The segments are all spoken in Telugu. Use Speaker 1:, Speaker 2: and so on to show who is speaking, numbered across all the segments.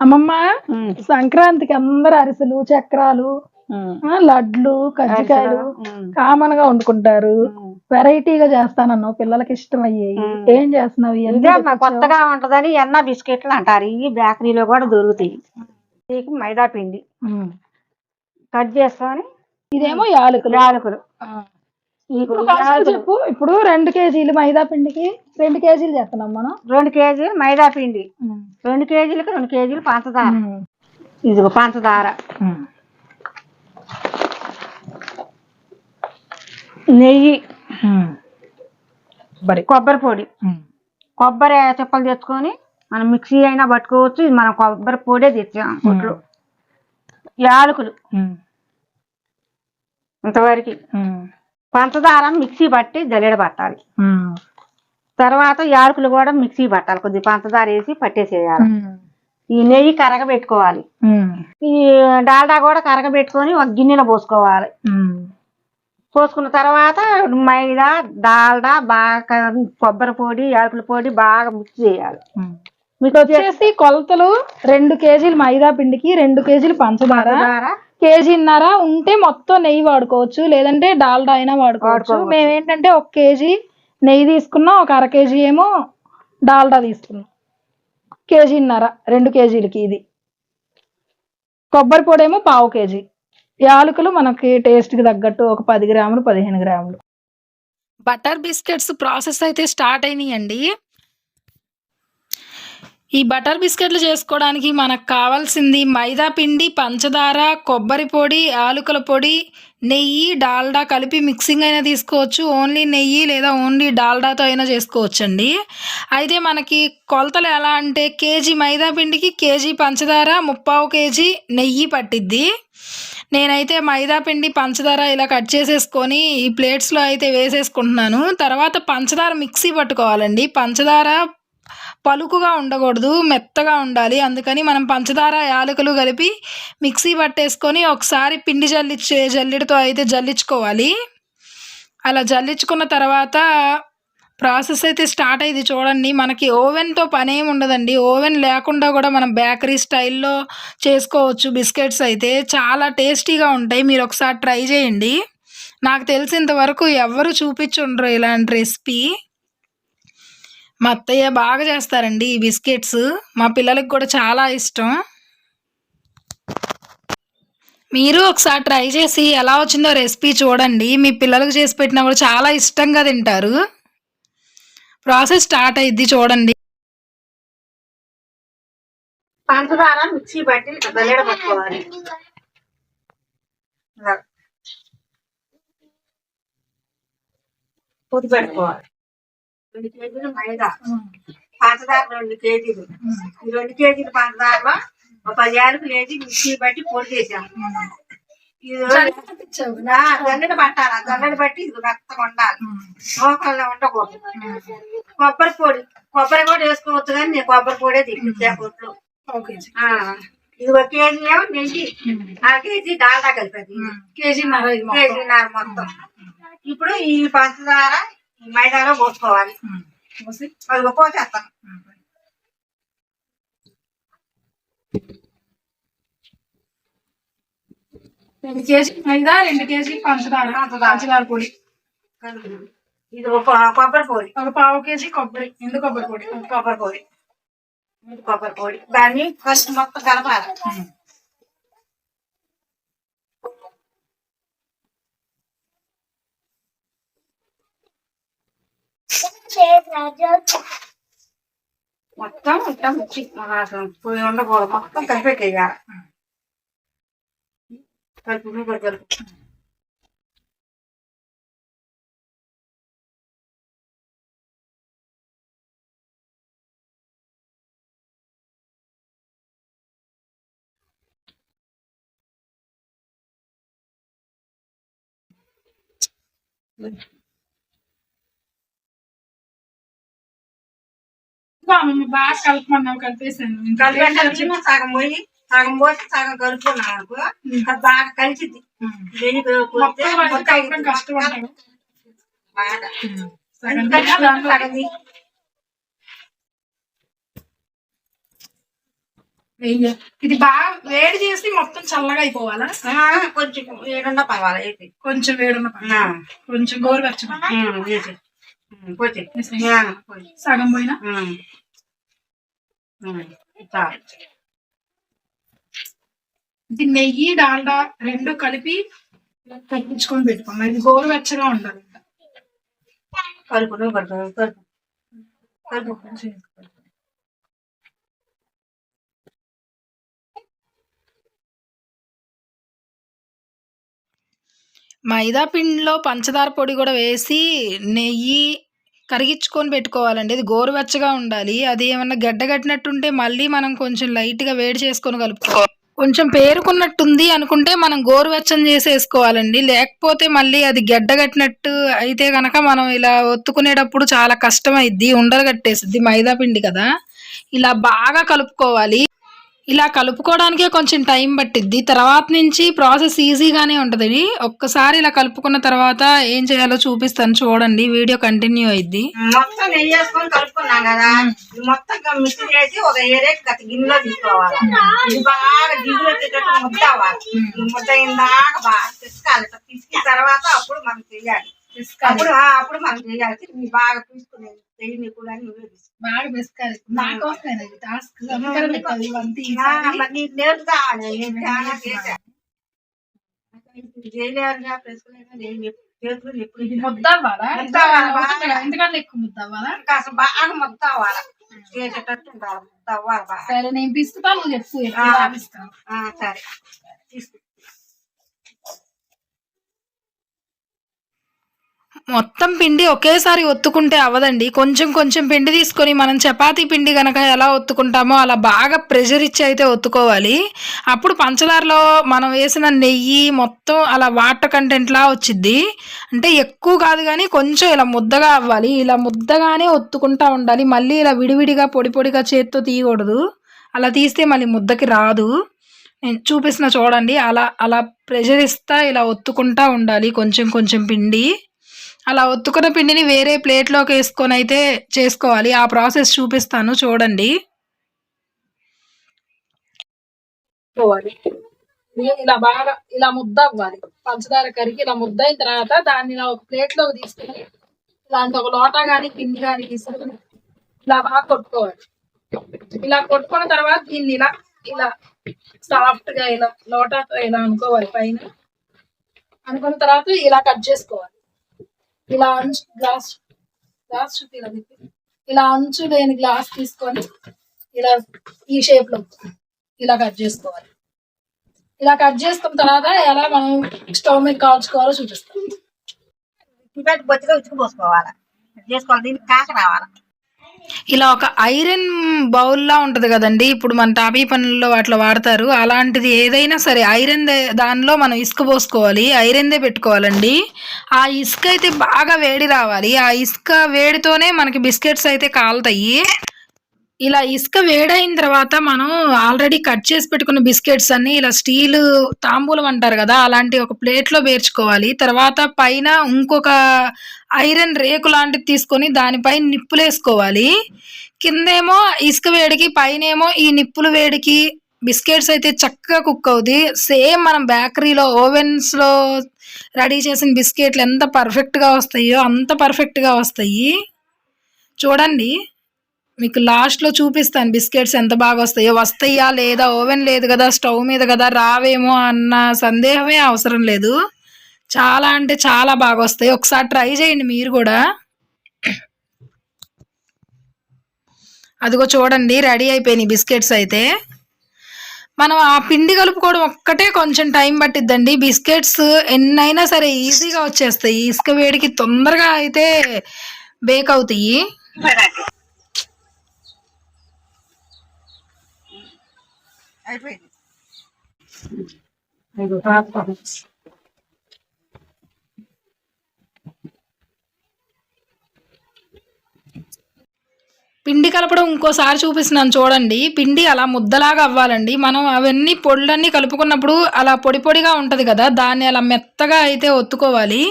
Speaker 1: అమ్మమ్మ సంక్రాంతికి అందరు అరిసెలు చక్రాలు లడ్లు కజ్జికాయలు కామన్గా వండుకుంటారు. వెరైటీగా చేస్తానన్నావు పిల్లలకి ఇష్టం అయ్యాయి. ఏం చేస్తున్నావు?
Speaker 2: కొత్తగా ఉంటదని ఎన్న బిస్కెట్లు అంటారు. ఇవి బేకరీలో కూడా దొరుకుతాయి. మైదా పిండి. కట్ చేసుకొని
Speaker 1: ఇదేమో యాలకులు.
Speaker 2: యాలకులు.
Speaker 1: చెప్పు. ఇప్పుడు రెండు కేజీలు మైదా పిండికి రెండు కేజీలు చేస్తున్నాం మనం.
Speaker 2: రెండు కేజీలు మైదా పిండి. రెండు కేజీలకు రెండు కేజీలు పంచదార. ఇదిగో పంచదార. నెయ్యి. కొబ్బరి పొడి. కొబ్బరి చెప్పలు తెచ్చుకొని మనం మిక్సీ అయినా పట్టుకోవచ్చు. ఇది మనం కొబ్బరి పొడే తెచ్చాం కొట్లు. యాలకులు. ఇంతవరకు. పంచదార మిక్సీ పట్టి జల్లెడ పట్టాలి. తర్వాత యాలకులు కూడా మిక్సీ పట్టాలి కొద్దిగా పంచదార వేసి పట్టేసేయాలి. ఈ నెయ్యి కరగబెట్టుకోవాలి. ఈ డాల్డా కూడా కరగబెట్టుకొని ఒక గిన్నెలో పోసుకోవాలి. పోసుకున్న తర్వాత మైదా డాల్డా బాగా కొబ్బరి పొడి యాలకుల పొడి బాగా మిక్స్ చేయాలి. మీకు
Speaker 1: వచ్చేసి కొలతలు రెండు కేజీలు మైదా పిండికి రెండు కేజీలు పంచదార కేజీన్నర ఉంటే మొత్తం నెయ్యి వాడుకోవచ్చు లేదంటే డాల్డా అయినా వాడుకోవచ్చు. మేము ఏంటంటే ఒక కేజీ నెయ్యి తీసుకున్నాం ఒక అర కేజీ ఏమో డాల్డా తీసుకున్నాం. కేజీన్నర రెండు కేజీలకి ఇది. కొబ్బరి పొడి ఏమో పావు కేజీ. యాలకులు మనకి టేస్ట్కి తగ్గట్టు ఒక పది గ్రాములు పదిహేను గ్రాములు. బటర్ బిస్కెట్స్ ప్రాసెస్ అయితే స్టార్ట్ అయినాయండి. ఈ బటర్ బిస్కెట్లు చేసుకోవడానికి మనకు కావాల్సింది మైదా పిండి పంచదార కొబ్బరి పొడి ఆలుకల పొడి నెయ్యి డాల్డా కలిపి మిక్సింగ్ అయినా తీసుకోవచ్చు. ఓన్లీ నెయ్యి లేదా ఓన్లీ డాల్డాతో అయినా చేసుకోవచ్చు అండి అయితే మనకి కొలతలు ఎలా అంటే కేజీ మైదా పిండికి కేజీ పంచదార ముప్పావు కేజీ నెయ్యి పట్టిద్ది. నేనైతే మైదా పిండి పంచదార ఇలా కట్ చేసేసుకొని ఈ ప్లేట్స్లో అయితే వేసేసుకుంటున్నాను. తర్వాత పంచదార మిక్సీ పట్టుకోవాలండి. పంచదార పలుకుగా ఉండకూడదు మెత్తగా ఉండాలి. అందుకని మనం పంచదార యాలకులు కలిపి మిక్సీ పట్టేసుకొని ఒకసారి పిండి జల్లిచ్చే జల్లిడితో అయితే జల్లించుకోవాలి. అలా జల్లించుకున్న తర్వాత ప్రాసెస్ అయితే స్టార్ట్ అయ్యింది చూడండి. మనకి ఓవెన్తో పని ఏమి ఉండదండి. ఓవెన్ లేకుండా కూడా మనం బేకరీ స్టైల్లో చేసుకోవచ్చు బిస్కెట్స్ అయితే. చాలా టేస్టీగా ఉంటాయి. మీరు ఒకసారి ట్రై చేయండి. నాకు తెలిసినంత వరకు ఎవ్వరు చూపించుండ్రు ఇలాంటి రెసిపీ? మా అత్తయ్య బాగా చేస్తారండి ఈ బిస్కెట్స్. మా పిల్లలకి కూడా చాలా ఇష్టం. మీరు ఒకసారి ట్రై చేసి ఎలా వచ్చిందో రెసిపీ చూడండి. మీ పిల్లలకు చేసి పెట్టినా కూడా చాలా ఇష్టంగా తింటారు. ప్రాసెస్ స్టార్ట్ అయ్యిద్ది చూడండి.
Speaker 2: పంచదార మిక్సీ పట్టి జల్లెడ పట్టుకోవాలి. పొద్దు పెట్టుకోవాలి. రెండు కేజీలు మైదా. పంచదార రెండు కేజీలు. ఈ రెండు కేజీలు పంచదారలో ఒక పది వేసి మిక్సీ పట్టి పొడి చేసాం ఇది ఆ, జల్లెడ పట్టాలి. జల్లెడ పట్టి ఇది మెత్తగా ఉండాలి మోకాల్లో ఉండకూడదు. కొబ్బరి పొడి. కొబ్బరి కూడా వేసుకోవచ్చు కానీ నేను కొబ్బరి పొడే తిప్పించా కొట్లు ఇది ఒక కేజీ ఏమో నెయ్యి ఆ కేజీ డాల్డా కలిపేది.
Speaker 1: కేజీన్నర
Speaker 2: కేజీన్నర మొత్తం. ఇప్పుడు ఈ పంచదార మైదాలో పోసుకోవాలి. అది పోసేస్తాను
Speaker 1: రెండు కేజీ మైదా రెండు కేజీ పంచదార పంచదార. పొడి.
Speaker 2: ఇది ఒక కొబ్బరి పొడి.
Speaker 1: ఒక పావు కేజీ కొబ్బరి ఎండు కొబ్బరి పొడి.
Speaker 2: కొబ్బరి పొడి. కొబ్బరి పొడి. దాన్ని ఫస్ట్ మొత్తం కలపాలి. మొత్తం ఇట్లా మిక్సీ అసలు పోయి ఉండకూడదు మొత్తం కలిపెట్టేయాలి కలుపు నువ్వు కూడా కలుపు
Speaker 1: బాగా కలుపుకున్నావు కలిపేసాను
Speaker 2: కలిపెట్టాలి సగం పోయి సగం పోసి సగం కలుపుకున్నాం అనుకో అది బాగా కలిసిద్ది. వెనుక పోతే
Speaker 1: మొత్తం వాటికి
Speaker 2: మొత్తం
Speaker 1: కలపడం కష్టం అంటారు.
Speaker 2: బాగా
Speaker 1: సగం
Speaker 2: అందుకని
Speaker 1: తీసి దాంట్లో
Speaker 2: సగం తీ.
Speaker 1: వెయ్యి. ఇది బాగా వేడి చేసి మొత్తం చల్లగా అయిపోవాలా?
Speaker 2: కొంచెం ఏడున్నా పర్వాలేదు.
Speaker 1: కొంచెం వేడున్న కొంచెం గోరువెచ్చగా. సగం పోయినా. ఇది నెయ్యి డాల్డా రెండు కలిపి తగ్గించుకొని పెట్టుకోండి. ఇది గోరువెచ్చగా ఉండాలి.
Speaker 2: కలుపు. కలుపు కలుపు
Speaker 1: మైదా పిండిలో పంచదార పొడి కూడా వేసి నెయ్యి కరిగించుకొని పెట్టుకోవాలండి. ఇది గోరువెచ్చగా ఉండాలి. అది ఏమన్నా గడ్డగట్టినట్టుంటే మళ్ళీ మనం కొంచెం లైట్గా వేడి చేసుకొని కలుపుకోవాలి. కొంచెం పేరుకున్నట్టుంది అనుకుంటే మనం గోరువెచ్చని చేసేసుకోవాలండి. లేకపోతే మళ్ళీ అది గడ్డగట్టినట్టు అయితే కనుక మనం ఇలా ఒత్తుకునేటప్పుడు చాలా కష్టం ఉండలు కట్టేసిద్ది మైదా పిండి కదా. ఇలా బాగా కలుపుకోవాలి. ఇలా కలుపుకోవడానికే కొంచెం టైం పట్టిద్ది. తర్వాత నుంచి ప్రాసెస్ ఈజీగానే ఉంటుంది. ఒక్కసారి ఇలా కలుపుకున్న తర్వాత ఏం చేయాలో చూపిస్తాను చూడండి. వీడియో కంటిన్యూ అయింది
Speaker 2: మొత్తం నెయ్యి వేసుకొని కలుపుకున్నాం కదా. ఇది మొత్తం మిక్స్ చేసి ఒక ఏరే గత గిన్నెలో తీసుకోవాలి. ఇది బాగా దిగులు వచ్చేటట్టు ముద్ద అవ్వాలి. ఈ ముద్ద ఇందాక బాగా పిసుకాలి. ఇట్లా పిసికిన తర్వాత అప్పుడు మనం చెయ్యాలి అప్పుడు మనం చెయ్యాలి ఇది బాగా తీసుకునేది చెయ్యి కూడా నువ్వే.
Speaker 1: బాగా బెస్కాలి
Speaker 2: నేర్పుతా చేతులు ఎప్పుడు
Speaker 1: ముద్ద అవ్వాలా
Speaker 2: బాగా.
Speaker 1: ఎందుకంటే ఎక్కువ ముద్ద అవ్వాలా
Speaker 2: కాస్త బాగా ముద్ద అవ్వాలి చేసేటట్టు ఉండాలి. ముద్ద అవ్వాలి బాగా.
Speaker 1: సరే నేను చెప్పు. పిస్తాను
Speaker 2: ఆ, సరే. తీసుకో.
Speaker 1: మొత్తం పిండి ఒకేసారి ఒత్తుకుంటే అవ్వదండి కొంచెం కొంచెం పిండి తీసుకొని మనం చపాతీ పిండి కనుక ఎలా ఒత్తుకుంటామో అలా బాగా ప్రెషర్ ఇచ్చి అయితే ఒత్తుకోవాలి. అప్పుడు పంచదారలో మనం వేసిన నెయ్యి మొత్తం అలా వాటర్ కంటెంట్లా వచ్చిద్ది. అంటే ఎక్కువ కాదు కానీ కొంచెం ఇలా ముద్దగా అవ్వాలి. ఇలా ముద్దగానే ఒత్తుకుంటా ఉండాలి. మళ్ళీ ఇలా విడివిడిగా పొడి పొడిగా చేత్తో తీయకూడదు. అలా తీస్తే మళ్ళీ ముద్దకి రాదు. నేను చూపిస్తున్న చూడండి. అలా అలా ప్రెషర్ ఇస్తా ఇలా ఒత్తుకుంటా ఉండాలి. కొంచెం కొంచెం పిండి. అలా ఒత్తుకున్న పిండిని వేరే ప్లేట్లోకి వేసుకొని అయితే చేసుకోవాలి. ఆ ప్రాసెస్ చూపిస్తాను. చూడండి. ఇలా బాగా ఇలా ముద్ద అవ్వాలి. పంచదార కరిగి ఇలా ముద్ద అయిన తర్వాత దాన్ని ఇలా ఒక ప్లేట్లోకి తీసుకుని ఇలాంటి ఒక లోటా కానీ పిండి కానీ తీసుకుని ఇలా బాగా కొట్టుకోవాలి. ఇలా కొట్టుకున్న తర్వాత దీన్ని ఇలా ఇలా సాఫ్ట్గా ఇలా లోటాతో ఇలా అనుకోవాలి. పైన అనుకున్న తర్వాత ఇలా కట్ చేసుకోవాలి. ఇలా అంచు గ్లాస్ గ్లాస్ చూపిలా ఇలా అంచు లేని గ్లాస్ తీసుకొని ఇలా ఈ షేప్లో ఇలా కట్ చేసుకోవాలి. ఇలా కట్ చేసుకున్న తర్వాత ఎలా మనం స్టవ్ మీద కాల్చుకోవాలో చూపిస్తాం.
Speaker 2: ఇవాటి బొత్తిగా ఉతుకు పోసుకోవాలి. చేసుకోవాలి దీనికి కాక రావాలి.
Speaker 1: ఇలా ఒక ఐరన్ బౌల్లా ఉంటుంది కదండి. ఇప్పుడు మన టాపీ పనుల్లో వాటిలో వాడతారు. అలాంటిది ఏదైనా సరే ఐరన్ దానిలో మనం ఇసుక పోసుకోవాలి. ఐరన్దే పెట్టుకోవాలండి. ఆ ఇసుక అయితే బాగా వేడి రావాలి. ఆ ఇసుక వేడితోనే మనకి బిస్కెట్స్ అయితే కాలుతాయి. ఇలా ఇసుక వేడైన తర్వాత మనం ఆల్రెడీ కట్ చేసి పెట్టుకున్న బిస్కెట్స్ అన్ని ఇలా స్టీల్ తాంబూలం అంటారు కదా అలాంటి ఒక ప్లేట్లో పేర్చుకోవాలి. తర్వాత పైన ఇంకొక ఐరన్ రేకు లాంటిది తీసుకొని దానిపైన నిప్పులు వేసుకోవాలి. కిందేమో ఇసుక వేడికి పైనేమో ఈ నిప్పులు వేడికి బిస్కెట్స్ అయితే చక్కగా కుక్ అవుద్ది. సేమ్ మనం బేకరీలో ఓవెన్స్లో రెడీ చేసిన బిస్కెట్లు ఎంత పర్ఫెక్ట్గా వస్తాయో అంత పర్ఫెక్ట్గా వస్తాయి. చూడండి. మీకు లాస్ట్లో చూపిస్తాను బిస్కెట్స్ ఎంత బాగా వస్తాయో. వస్తాయా లేదా? ఓవెన్ లేదు కదా స్టవ్ మీద కదా రావేమో అన్న సందేహమే అవసరం లేదు. చాలా అంటే చాలా బాగా వస్తాయి. ఒకసారి ట్రై చేయండి మీరు కూడా. అదిగో చూడండి రెడీ అయిపోయినాయి బిస్కెట్స్ అయితే. మనం ఆ పిండి కలుపుకోవడం ఒక్కటే కొంచెం టైం పట్టిద్దండి. బిస్కెట్స్ ఎన్నైనా సరే ఈజీగా వచ్చేస్తాయి. ఇసుక వేడికి తొందరగా అయితే బేక్ అవుతాయి.
Speaker 2: అయిపోయింది.
Speaker 1: పిండి కలపడం ఇంకోసారి చూపిస్తున్నాను చూడండి. పిండి అలా ముద్దలాగా అవ్వాలండి. మనం అవన్నీ పొడులన్నీ కలుపుకున్నప్పుడు అలా పొడి పొడిగా ఉంటుంది కదా దాన్ని అలా మెత్తగా అయితే ఒత్తుకోవాలి.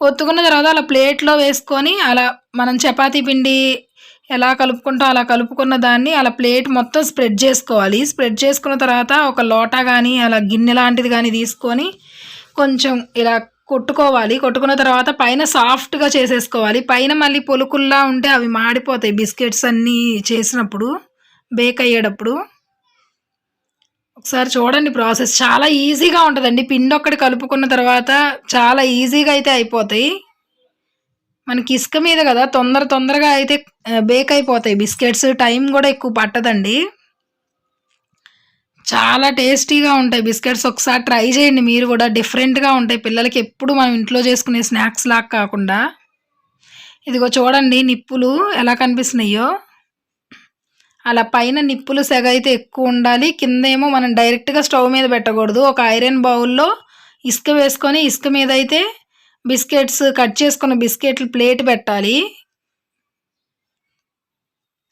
Speaker 1: ఒత్తుకున్న తర్వాత అలా ప్లేట్లో వేసుకొని అలా మనం చపాతీ పిండి ఎలా కలుపుకుంటో అలా కలుపుకున్న దాన్ని అలా ప్లేట్ మొత్తం స్ప్రెడ్ చేసుకోవాలి. స్ప్రెడ్ చేసుకున్న తర్వాత ఒక లోటా కానీ అలా గిన్నె లాంటిది కానీ తీసుకొని కొంచెం ఇలా కొట్టుకోవాలి. కొట్టుకున్న తర్వాత పైన సాఫ్ట్గా చేసేసుకోవాలి. పైన మళ్ళీ పొలుకుల్లా ఉంటే అవి మాడిపోతాయి బిస్కెట్స్ అన్నీ చేసినప్పుడు బేక్ అయ్యేటప్పుడు. ఒకసారి చూడండి ప్రాసెస్. చాలా ఈజీగా ఉంటుందండి. పిండి ఒక్కటి కలుపుకున్న తర్వాత చాలా ఈజీగా అయితే అయిపోతాయి. మనకి ఇసుక మీద కదా తొందర తొందరగా అయితే బేక్ అయిపోతాయి. బిస్కెట్స్ టైం కూడా ఎక్కువ పట్టదండి. చాలా టేస్టీగా ఉంటాయి బిస్కెట్స్. ఒకసారి ట్రై చేయండి. మీరు కూడా డిఫరెంట్గా ఉంటాయి. పిల్లలకి ఎప్పుడు మనం ఇంట్లో చేసుకునే స్నాక్స్ లాగా కాకుండా. ఇదిగో చూడండి నిప్పులు ఎలా కనిపిస్తున్నాయో. అలా పైన నిప్పులు సెగ అయితే ఎక్కువ ఉండాలి. కింద ఏమో మనం డైరెక్ట్గా స్టవ్ మీద పెట్టకూడదు. ఒక ఐరన్ బౌల్లో ఇసుక వేసుకొని ఇసుక మీద అయితే బిస్కెట్స్ కట్ చేసుకున్న బిస్కెట్లు ప్లేట్ పెట్టాలి.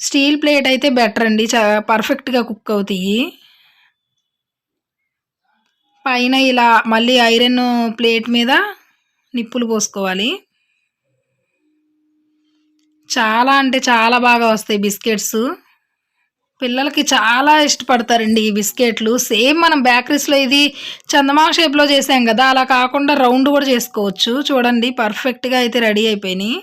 Speaker 1: స్టీల్ ప్లేట్ అయితే బెటర్ అండి చా పర్ఫెక్ట్గా కుక్ అవుతాయి. పైన ఇలా మళ్ళీ ఐరన్ ప్లేట్ మీద నిప్పులు పోసుకోవాలి. చాలా అంటే చాలా బాగా వస్తాయి బిస్కెట్స్. పిల్లలకి చాలా ఇష్టపడతారండి ఈ బిస్కెట్లు. సేమ్ మనం బేకరీస్లో ఇది చందమా షేప్లో చేసాం కదా అలా కాకుండా రౌండ్ కూడా చేసుకోవచ్చు. చూడండి పర్ఫెక్ట్గా అయితే రెడీ అయిపోయినాయి.